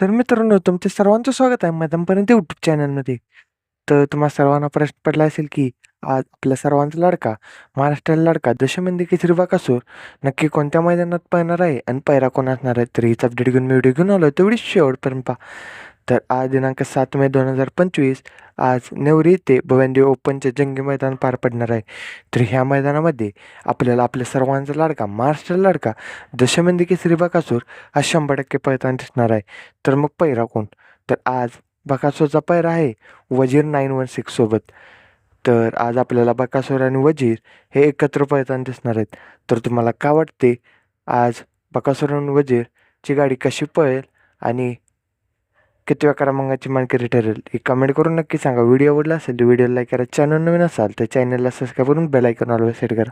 तर मित्रांनो तुमचे सर्वांचं स्वागत आहे मैदानपर्यंत यूट्यूब चॅनलमध्ये तर तुम्हा सर्वांना प्रश्न पडला असेल की आज आपल्या सर्वांचा लाडका महाराष्ट्राला लाडका दशमंदी केसरी बाकासूर नक्की कोणत्या मैदानात पळणार आहे आणि पैरा कोण असणार आहे? तर हीच अपडेट घेऊन मी व्हिडिओ घेऊन आलो तेवढी शेवटपर्यंत पहा. तर आज दिनांक सात मे दोन हजार पंचवीस आज नेवरी येथे भवनदेव ओपनचे जंगी मैदान पार पडणार आहे. तर ह्या मैदानामध्ये आपल्याला आपल्या सर्वांचा लाडका महाराष्ट्र लाडका दशमंदी केसरी बकासूर हा शंभर टक्के पळताना दिसणार आहे. तर मग पैरा कोण? तर आज बकासूरचा पैरा आहे वजीर नाईन वन सिक्स सोबत. तर आज आपल्याला बकासूर आणि वजीर हे एकत्र पळताना दिसणार आहेत. तर तुम्हाला का वाटते? आज बकासूर आणि वजीरची गाडी कशी पळेल आणि कितव्या क्रमांकाची मानकरी ठरेल? हे कमेंट करून नक्की सांगा. व्हिडिओ आवडला असेल तर व्हिडिओला लाईक करा. चॅनल नवीन असाल तर चॅनलला सबस्क्राईब करून बेल आयकॉन ऑलवेज सेट करा.